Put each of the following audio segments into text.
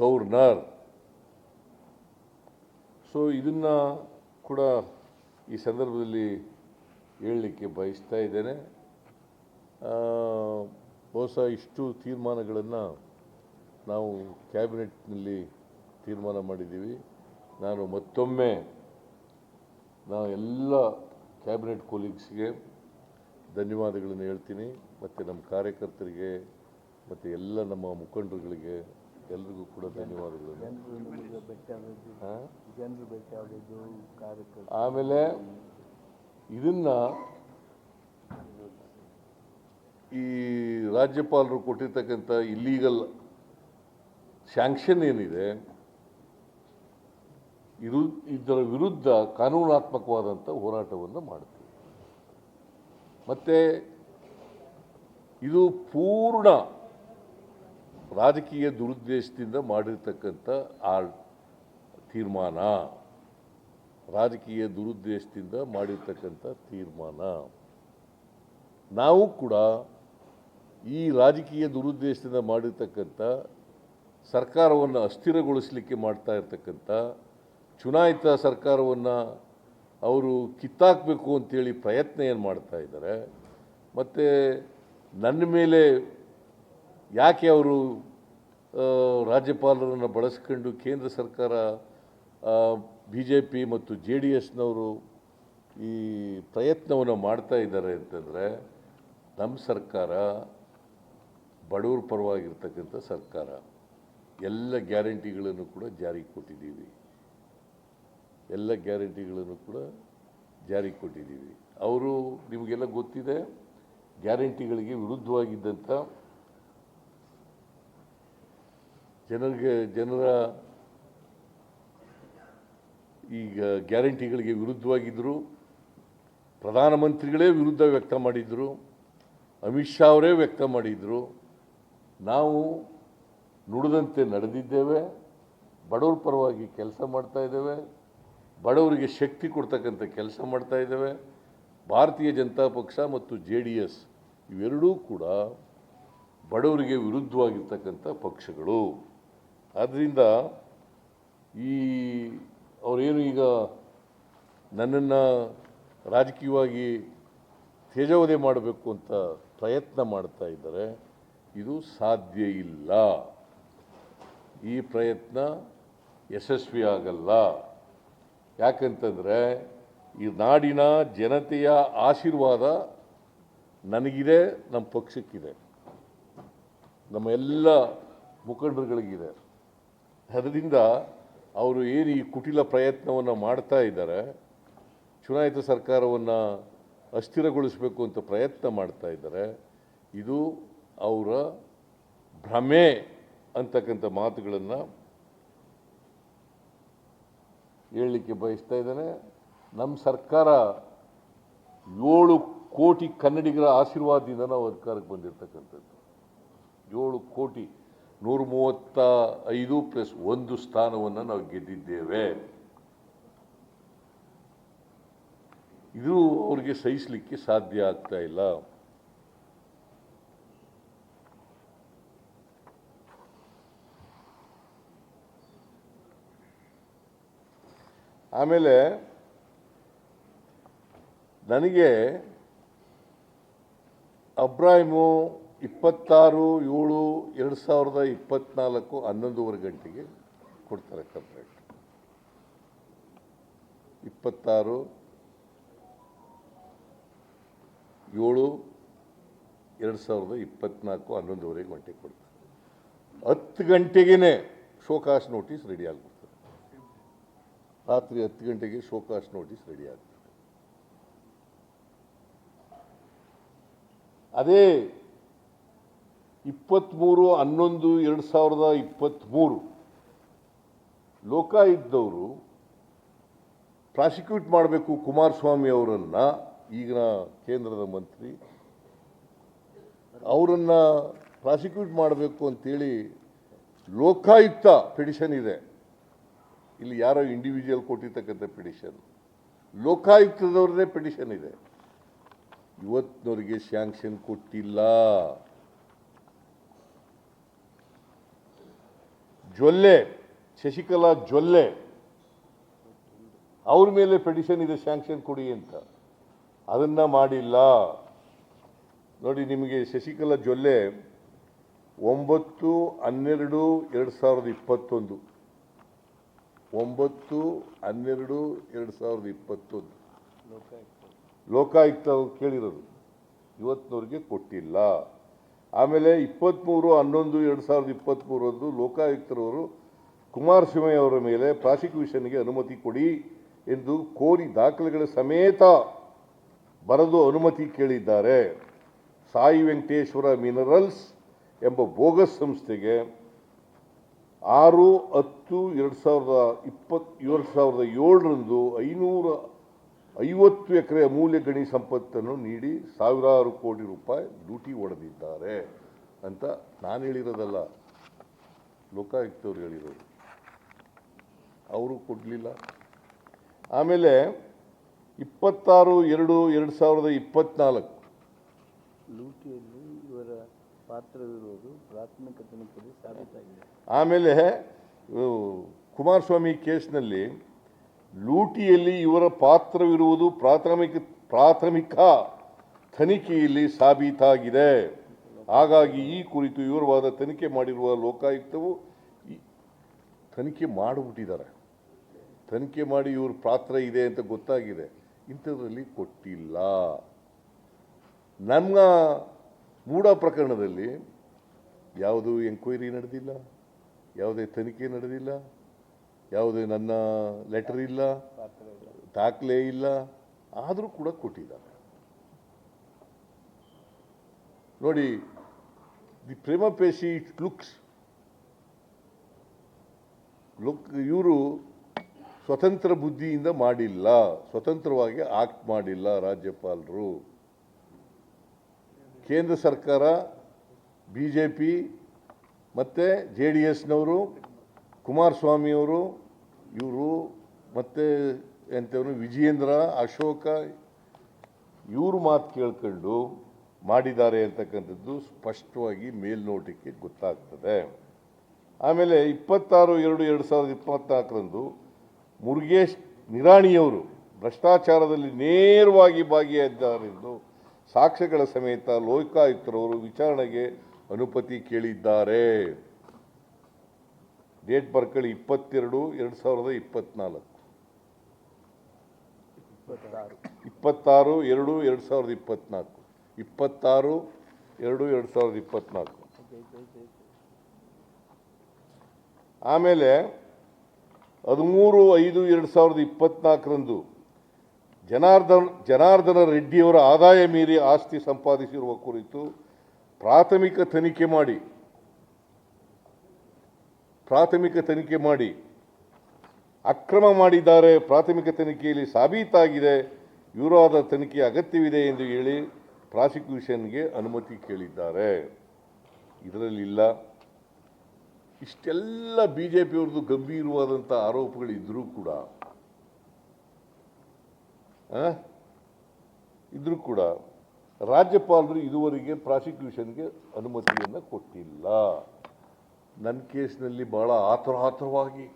Governor so ಇದನ್ನು ಕೂಡ ಈ ಸಂದರ್ಭದಲ್ಲಿ ಹೇಳಲಿಕ್ಕೆ ಬಯಸ್ತಾ ಇದ್ದೇನೆ. ಬಹುಶಃ ಇಷ್ಟು ತೀರ್ಮಾನಗಳನ್ನು ನಾವು ಕ್ಯಾಬಿನೆಟ್ನಲ್ಲಿ ತೀರ್ಮಾನ ಮಾಡಿದ್ದೀವಿ. ನಾನು ಮತ್ತೊಮ್ಮೆ ನಾವು ಎಲ್ಲ ಕ್ಯಾಬಿನೆಟ್ ಕೊಲೀಗ್ಸ್ಗೆ ಧನ್ಯವಾದಗಳನ್ನು ಹೇಳ್ತೀನಿ. ಮತ್ತು ನಮ್ಮ ಕಾರ್ಯಕರ್ತರಿಗೆ, ಮತ್ತು ಎಲ್ಲ ನಮ್ಮ ಮುಖಂಡರುಗಳಿಗೆ ಎಲ್ರಿಗೂ ಕೂಡ ಧನ್ಯವಾದಗಳು. ಆಮೇಲೆ ಇದನ್ನ ಈ ರಾಜ್ಯಪಾಲರು ಕೊಟ್ಟಿರ್ತಕ್ಕಂಥ ಇಲ್ಲೀಗಲ್ ಸ್ಯಾಂಕ್ಷನ್ ಏನಿದೆ ಇರು ಇದರ ವಿರುದ್ಧ ಕಾನೂನಾತ್ಮಕವಾದಂಥ ಹೋರಾಟವನ್ನು ಮಾಡ್ತೀವಿ. ಮತ್ತು ಇದು ಪೂರ್ಣ ರಾಜಕೀಯ ದುರುದ್ದೇಶದಿಂದ ಮಾಡಿರ್ತಕ್ಕಂಥ ಆ ತೀರ್ಮಾನ. ರಾಜಕೀಯ ದುರುದ್ದೇಶದಿಂದ ಮಾಡಿರ್ತಕ್ಕಂಥ ತೀರ್ಮಾನ. ನಾವು ಕೂಡ ಈ ರಾಜಕೀಯ ದುರುದ್ದೇಶದಿಂದ ಮಾಡಿರ್ತಕ್ಕಂಥ ಸರ್ಕಾರವನ್ನು ಅಸ್ಥಿರಗೊಳಿಸಲಿಕ್ಕೆ ಮಾಡ್ತಾ ಇರ್ತಕ್ಕಂಥ ಚುನಾಯಿತ ಸರ್ಕಾರವನ್ನು ಅವರು ಕಿತ್ತಾಕಬೇಕು ಅಂತೇಳಿ ಪ್ರಯತ್ನ ಏನು ಮಾಡ್ತಾ ಇದ್ದಾರೆ, ಮತ್ತು ನನ್ನ ಮೇಲೆ ಯಾಕೆ ಅವರು ರಾಜ್ಯಪಾಲರನ್ನು ಬಳಸ್ಕೊಂಡು ಕೇಂದ್ರ ಸರ್ಕಾರ ಬಿ ಜೆ ಪಿ ಮತ್ತು ಜೆ ಡಿ ಎಸ್ನವರು ಈ ಪ್ರಯತ್ನವನ್ನು ಮಾಡ್ತಾ ಇದ್ದಾರೆ ಅಂತಂದರೆ ನಮ್ಮ ಸರ್ಕಾರ ಬಡವ್ರ ಪರವಾಗಿರ್ತಕ್ಕಂಥ ಸರ್ಕಾರ. ಎಲ್ಲ ಗ್ಯಾರಂಟಿಗಳನ್ನು ಕೂಡ ಜಾರಿಗೆ ಕೊಟ್ಟಿದ್ದೀವಿ. ಎಲ್ಲ ಗ್ಯಾರಂಟಿಗಳನ್ನು ಕೂಡ ಜಾರಿಗೆ ಕೊಟ್ಟಿದ್ದೀವಿ. ಅವರು ನಿಮಗೆಲ್ಲ ಗೊತ್ತಿದೆ, ಗ್ಯಾರಂಟಿಗಳಿಗೆ ವಿರುದ್ಧವಾಗಿದ್ದಂಥ ಜನರಿಗೆ, ಜನರ ಈಗ ಗ್ಯಾರಂಟಿಗಳಿಗೆ ವಿರುದ್ಧವಾಗಿದ್ದರು. ಪ್ರಧಾನಮಂತ್ರಿಗಳೇ ವಿರುದ್ಧ ವ್ಯಕ್ತ ಮಾಡಿದರು. ಅಮಿತ್ ಶಾ ಅವರೇ ವ್ಯಕ್ತ ಮಾಡಿದರು. ನಾವು ನುಡಿದಂತೆ ನಡೆದಿದ್ದೇವೆ. ಬಡವ್ರ ಪರವಾಗಿ ಕೆಲಸ ಮಾಡ್ತಾ ಇದ್ದೇವೆ. ಬಡವರಿಗೆ ಶಕ್ತಿ ಕೊಡ್ತಕ್ಕಂಥ ಕೆಲಸ ಮಾಡ್ತಾ ಇದ್ದೇವೆ. ಭಾರತೀಯ ಜನತಾ ಪಕ್ಷ ಮತ್ತು ಜೆ ಡಿ ಎಸ್ ಇವೆರಡೂ ಕೂಡ ಬಡವರಿಗೆ ವಿರುದ್ಧವಾಗಿರ್ತಕ್ಕಂಥ ಪಕ್ಷಗಳು. ಆದ್ದರಿಂದ ಈ ಅವರೇನು ಈಗ ನನ್ನನ್ನು ರಾಜಕೀಯವಾಗಿ ತೇಜೋವಧೆ ಮಾಡಬೇಕು ಅಂತ ಪ್ರಯತ್ನ ಮಾಡ್ತಾ ಇದ್ದಾರೆ, ಇದು ಸಾಧ್ಯ ಇಲ್ಲ. ಈ ಪ್ರಯತ್ನ ಯಶಸ್ವಿ ಆಗಲ್ಲ. ಯಾಕಂತಂದರೆ ಈ ನಾಡಿನ ಜನತೆಯ ಆಶೀರ್ವಾದ ನನಗಿದೆ, ನಮ್ಮ ಪಕ್ಷಕ್ಕಿದೆ. ನಮ್ಮ ಎಲ್ಲ ಮುಖಂಡರುಗಳಿಗಿದೆ. ಅದರಿಂದ ಅವರು ಏನು ಈ ಕುಟಿಲ ಪ್ರಯತ್ನವನ್ನು ಮಾಡ್ತಾ ಇದ್ದಾರೆ, ಚುನಾಯಿತ ಸರ್ಕಾರವನ್ನು ಅಸ್ಥಿರಗೊಳಿಸಬೇಕು ಅಂತ ಪ್ರಯತ್ನ ಮಾಡ್ತಾ ಇದ್ದಾರೆ, ಇದು ಅವರ ಭ್ರಮೆ ಅಂತಕ್ಕಂಥ ಮಾತುಗಳನ್ನು ಹೇಳಲಿಕ್ಕೆ ಬಯಸ್ತಾ ಇದ್ದಾನೆ. ನಮ್ಮ ಸರ್ಕಾರ ಏಳು ಕೋಟಿ ಕನ್ನಡಿಗರ ಆಶೀರ್ವಾದದಿಂದ ನಾವು ಅಧಿಕಾರಕ್ಕೆ ಬಂದಿರತಕ್ಕಂಥದ್ದು. ಏಳು ಕೋಟಿ ನೂರ ಮೂವತ್ತ ಐದು ಪ್ಲಸ್ ಒಂದು ಸ್ಥಾನವನ್ನು ನಾವು ಗೆದ್ದಿದ್ದೇವೆ. ಇದು ಅವ್ರಿಗೆ ಸಹಿಸಲಿಕ್ಕೆ ಸಾಧ್ಯ ಆಗ್ತಾ ಇಲ್ಲ. ಆಮೇಲೆ ನನಗೆ ಅಬ್ರಾಹಿಮು ಇಪ್ಪತ್ತಾರು, ಏಳು, ಎರಡು ಸಾವಿರದ ಇಪ್ಪತ್ನಾಲ್ಕು ಹನ್ನೊಂದುವರೆ ಗಂಟೆಗೆ ಕೊಡ್ತಾರೆ ಕಂಪ್ಲೇಂಟ್ ಇಪ್ಪತ್ತಾರು, ಏಳು, ಎರಡು ಸಾವಿರದ ಇಪ್ಪತ್ನಾಲ್ಕು ಹನ್ನೊಂದುವರೆ ಗಂಟೆಗೆ ಕೊಡ್ತಾರೆ. ಹತ್ತು ಗಂಟೆಗೇ ಶೋಕಾಸ್ ನೋಟಿಸ್ ರೆಡಿ ಆಗ್ಬಿಡ್ತದೆ. ರಾತ್ರಿ ಹತ್ತು ಗಂಟೆಗೆ ಶೋಕಾಸ್ ನೋಟಿಸ್ ರೆಡಿ ಆಗ್ತದೆ ಅದೇ ಇಪ್ಪತ್ತ್ಮೂರು ಹನ್ನೊಂದು, ಎರಡು ಸಾವಿರದ ಇಪ್ಪತ್ತ್ಮೂರು ಲೋಕಾಯುಕ್ತವರು ಪ್ರಾಸಿಕ್ಯೂಟ್ ಮಾಡಬೇಕು ಕುಮಾರಸ್ವಾಮಿ ಅವರನ್ನು, ಈಗಿನ ಕೇಂದ್ರದ ಮಂತ್ರಿ. ಅವರನ್ನು ಪ್ರಾಸಿಕ್ಯೂಟ್ ಮಾಡಬೇಕು ಅಂತೇಳಿ ಲೋಕಾಯುಕ್ತ ಪಿಟಿಷನ್ ಇದೆ. ಇಲ್ಲಿ ಯಾರೋ ಇಂಡಿವಿಜುವಲ್ ಕೊಟ್ಟಿರ್ತಕ್ಕಂಥ ಪಿಟಿಷನ್. ಲೋಕಾಯುಕ್ತದವ್ರದ್ದೇ ಪಿಟಿಷನ್ ಇದೆ. ಇವತ್ತಿನವರಿಗೆ ಸ್ಯಾಂಕ್ಷನ್ ಕೊಟ್ಟಿಲ್ಲ. ಜೊಲ್ಲೆ ಶಶಿಕಲಾ ಜೊಲ್ಲೆ ಅವ್ರ ಮೇಲೆ ಪೆಟಿಷನ್ ಇದೆ ಸ್ಯಾಂಕ್ಷನ್ ಕೊಡಿ ಅಂತ. ಅದನ್ನ ಮಾಡಿಲ್ಲ. ನೋಡಿ ನಿಮಗೆ ಶಶಿಕಲಾ ಜೊಲ್ಲೆ ಒಂಬತ್ತು ಹನ್ನೆರಡು ಎರಡು ಸಾವಿರದ ಇಪ್ಪತ್ತೊಂದು. ಒಂಬತ್ತು ಹನ್ನೆರಡು ಎರಡು ಸಾವಿರದ ಇಪ್ಪತ್ತೊಂದು. ಲೋಕಾಯುಕ್ತ. ಲೋಕಾಯುಕ್ತ ಅವ್ರು ಕೇಳಿರೋದು. ಇವತ್ತಿನವ್ರಿಗೆ ಕೊಟ್ಟಿಲ್ಲ. ಆಮೇಲೆ ಇಪ್ಪತ್ತ್ಮೂರು ಹನ್ನೊಂದು, ಎರಡು ಸಾವಿರದ ಇಪ್ಪತ್ತ್ಮೂರರಂದು ಲೋಕಾಯುಕ್ತರವರು ಕುಮಾರಸ್ವಾಮಿ ಅವರ ಮೇಲೆ ಪ್ರಾಸಿಕ್ಯೂಷನ್ಗೆ ಅನುಮತಿ ಕೊಡಿ ಎಂದು ಕೋರಿ ದಾಖಲೆಗಳ ಸಮೇತ ಬರೆದು ಅನುಮತಿ ಕೇಳಿದ್ದಾರೆ. ಸಾಯಿ ವೆಂಕಟೇಶ್ವರ ಮಿನರಲ್ಸ್ ಎಂಬ ಬೋಗಸ್ ಸಂಸ್ಥೆಗೆ ಆರು, ಹತ್ತು, ಎರಡು ಸಾವಿರದ ಇಪ್ಪತ್ತು, ಎರಡು ಸಾವಿರದ ಏಳರಂದು ಐನೂರ ಐವತ್ತು ಎಕರೆ ಅಮೂಲ್ಯ ಗಣಿ ಸಂಪತ್ತನ್ನು ನೀಡಿ ಸಾವಿರಾರು ಕೋಟಿ ರೂಪಾಯಿ ಲೂಟಿ ಹೊಡೆದಿದ್ದಾರೆ ಅಂತ ನಾನು ಹೇಳಿರೋದಲ್ಲ. ಲೋಕಾಯುಕ್ತವ್ರು ಹೇಳಿರೋದು. ಅವರು ಕೊಡಲಿಲ್ಲ. ಆಮೇಲೆ ಇಪ್ಪತ್ತಾರು ಎರಡು ಎರಡು ಸಾವಿರದ ಇಪ್ಪತ್ನಾಲ್ಕು. ಲೂಟಿಯಲ್ಲಿ ಇವರ ಪಾತ್ರವಿರುವುದು ಪ್ರಾಥಮಿಕ ತನಿಖೆಯಲ್ಲಿ ಸಾಬೀತಾಗಿದೆ. ಆಮೇಲೆ ಕುಮಾರಸ್ವಾಮಿ ಕೇಸ್ನಲ್ಲಿ ಲೂಟಿಯಲ್ಲಿ ಇವರ ಪಾತ್ರವಿರುವುದು ಪ್ರಾಥಮಿಕ ಪ್ರಾಥಮಿಕ ತನಿಖೆಯಲ್ಲಿ ಸಾಬೀತಾಗಿದೆ. ಹಾಗಾಗಿ ಈ ಕುರಿತು ವಿವರವಾದ ತನಿಖೆ ಮಾಡಿರುವ ಲೋಕಾಯುಕ್ತವು ತನಿಖೆ ಮಾಡಿಬಿಟ್ಟಿದ್ದಾರೆ. ತನಿಖೆ ಮಾಡಿ ಇವ್ರ ಪಾತ್ರ ಇದೆ ಅಂತ ಗೊತ್ತಾಗಿದೆ. ಇಂಥದ್ರಲ್ಲಿ ಕೊಟ್ಟಿಲ್ಲ. ನಮ್ಮ ಮೂಢ ಪ್ರಕರಣದಲ್ಲಿ ಯಾವುದು ಎಂಕ್ವೈರಿ ನಡೆದಿಲ್ಲ. ಯಾವುದೇ ತನಿಖೆ ನಡೆದಿಲ್ಲ. ಯಾವುದೇ ನನ್ನ ಲೆಟರ್ ಇಲ್ಲ, ದಾಖಲೆ ಇಲ್ಲ, ಆದರೂ ಕೂಡ ಕೊಟ್ಟಿದ್ದಾರೆ. ನೋಡಿ the prima facie it looks look ಇವರು ಸ್ವತಂತ್ರ ಬುದ್ಧಿಯಿಂದ ಮಾಡಿಲ್ಲ, ಸ್ವತಂತ್ರವಾಗಿ ಆಕ್ಟ್ ಮಾಡಿಲ್ಲ ರಾಜ್ಯಪಾಲರು. ಕೇಂದ್ರ ಸರ್ಕಾರ ಬಿ ಜೆ ಪಿ ಮತ್ತು ಜೆ ಡಿ ಎಸ್ನವರು ಕುಮಾರಸ್ವಾಮಿಯವರು ಇವರು ಮತ್ತು ಎಂಥವ್ರು ವಿಜಯೇಂದ್ರ, ಅಶೋಕ, ಇವರು ಮಾತು ಕೇಳ್ಕೊಂಡು ಮಾಡಿದ್ದಾರೆ ಅಂತಕ್ಕಂಥದ್ದು ಸ್ಪಷ್ಟವಾಗಿ ಮೇಲ್ನೋಟಕ್ಕೆ ಗೊತ್ತಾಗ್ತದೆ. ಆಮೇಲೆ ಇಪ್ಪತ್ತಾರು ಎರಡು ಎರಡು ಸಾವಿರದ ಇಪ್ಪತ್ನಾಲ್ಕರಂದು ಮುರುಗೇಶ್ ನಿರಾಣಿಯವರು ಭ್ರಷ್ಟಾಚಾರದಲ್ಲಿ ನೇರವಾಗಿ ಭಾಗಿಯಾಗಿದ್ದಾರೆಂದು ಸಾಕ್ಷ್ಯಗಳ ಸಮೇತ ಲೋಕಾಯುಕ್ತರವರು ವಿಚಾರಣೆಗೆ ಅನುಪತಿ ಕೇಳಿದ್ದಾರೆ. ಡೇಟ್ ಬರ್ಕೊಳ್ಳಿ ಇಪ್ಪತ್ತೆರಡು ಎರಡು ಸಾವಿರದ ಇಪ್ಪತ್ನಾಲ್ಕು. ಇಪ್ಪತ್ತಾರು. ಎರಡು ಎರಡು ಸಾವಿರದ ಇಪ್ಪತ್ನಾಲ್ಕು. ಇಪ್ಪತ್ತಾರು ಎರಡು ಎರಡು ಸಾವಿರದ ಆಯ್ತು. ಆಮೇಲೆ ಹದಿಮೂರು ಐದು ಎರಡು ಸಾವಿರದ ಇಪ್ಪತ್ನಾಲ್ಕರಂದು ಜನಾರ್ದನ್ ಜನಾರ್ದನ ರೆಡ್ಡಿಯವರ ಆದಾಯ ಮೀರಿ ಆಸ್ತಿ ಸಂಪಾದಿಸಿರುವ ಕುರಿತು ಪ್ರಾಥಮಿಕ ತನಿಖೆ ಮಾಡಿ ಪ್ರಾಥಮಿಕ ತನಿಖೆ ಮಾಡಿ, ಅಕ್ರಮ ಮಾಡಿದ್ದಾರೆ, ಪ್ರಾಥಮಿಕ ತನಿಖೆಯಲ್ಲಿ ಸಾಬೀತಾಗಿದೆ, ಇವರಾದ ತನಿಖೆ ಅಗತ್ಯವಿದೆ ಎಂದು ಹೇಳಿ ಪ್ರಾಸಿಕ್ಯೂಷನ್ಗೆ ಅನುಮತಿ ಕೇಳಿದ್ದಾರೆ. ಇದರಲ್ಲಿಲ್ಲ. ಇಷ್ಟೆಲ್ಲ ಬಿ ಜೆ ಪಿಯವ್ರದ್ದು ಗಂಭೀರವಾದಂಥ ಆರೋಪಗಳಿದ್ದರೂ ಕೂಡ? ಇದ್ರೂ ಕೂಡ ರಾಜ್ಯಪಾಲರು ಇದುವರೆಗೆ ಪ್ರಾಸಿಕ್ಯೂಷನ್ಗೆ ಅನುಮತಿಯನ್ನು ಕೊಟ್ಟಿಲ್ಲ. ನನ್ನ ಕೇಸ್ನಲ್ಲಿ ಬಹಳ ಆತುರಾತುರವಾಗಿ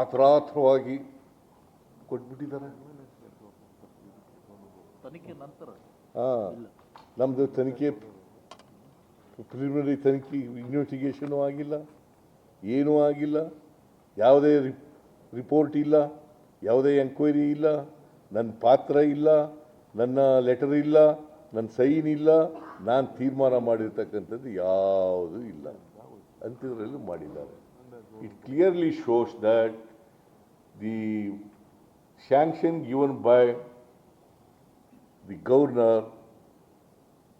ಆತುರಾತುರವಾಗಿ ಕೊಟ್ಬಿಟ್ಟಿದ್ದಾರೆ. ತನಿಖೆ ನಂತರ? ಹಾಂ ನಮ್ಮದು ತನಿಖೆ ಪ್ರಿಲಿಮಿನರಿ ತನಿಖೆ ಇನ್ವೆಸ್ಟಿಗೇಷನು ಆಗಿಲ್ಲ ಏನೂ ಆಗಿಲ್ಲ. ಯಾವುದೇ ರಿಪ್ ರಿಪೋರ್ಟ್ ಇಲ್ಲ ಯಾವುದೇ ಎಂಕ್ವೈರಿ ಇಲ್ಲ ನನ್ನ ಪಾತ್ರ ಇಲ್ಲ ನನ್ನ ಲೆಟರ್ ಇಲ್ಲ. ನನ್ನ ಸೈನ್ ಇಲ್ಲ ನಾನು ತೀರ್ಮಾನ ಮಾಡಿರ್ತಕ್ಕಂಥದ್ದು ಯಾವುದೂ ಇಲ್ಲ. ಅಂತಿದ್ರಲ್ಲೂ ಮಾಡಿದ್ದಾರೆ. It clearly shows that the sanction given by the governor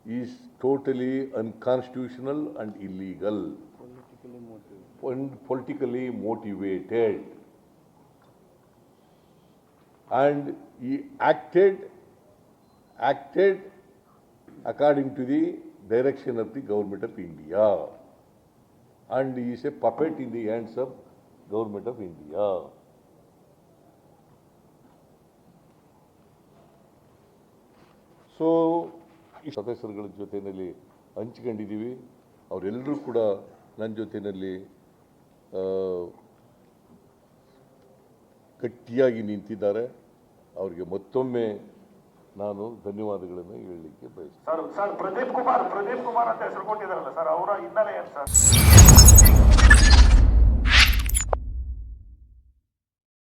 is totally unconstitutional and illegal and politically motivated and ಈ acted acted according to the direction of the government of India. And he is a puppet in the hands of government of India. So ಈ ಸದಸ್ಯರುಗಳ ಜೊತೆಯಲ್ಲಿ ಹಂಚ್ಕೊಂಡಿದ್ದೀವಿ ಅವರೆಲ್ಲರೂ ಕೂಡ ನನ್ನ ಜೊತೆಯಲ್ಲಿ ಗಟ್ಟಿಯಾಗಿ ನಿಂತಿದ್ದಾರೆ ಅವರಿಗೆ ಮತ್ತೊಮ್ಮೆ ನಾನು ಧನ್ಯವಾದಗಳನ್ನು ಹೇಳಲಿಕ್ಕೆ ಬಯಸ್ತೇನೆ. ಸರ್ ಸರ್, ಪ್ರದೀಪ್ ಕುಮಾರ್ ಪ್ರದೀಪ್ ಕುಮಾರ್ ಅಂತ ಹೆಸರು ಕೊಟ್ಟಿದ್ದಾರಲ್ಲ ಸರ್, ಅವರ ಹಿನ್ನೆಲೆ ಏನು ಸರ್?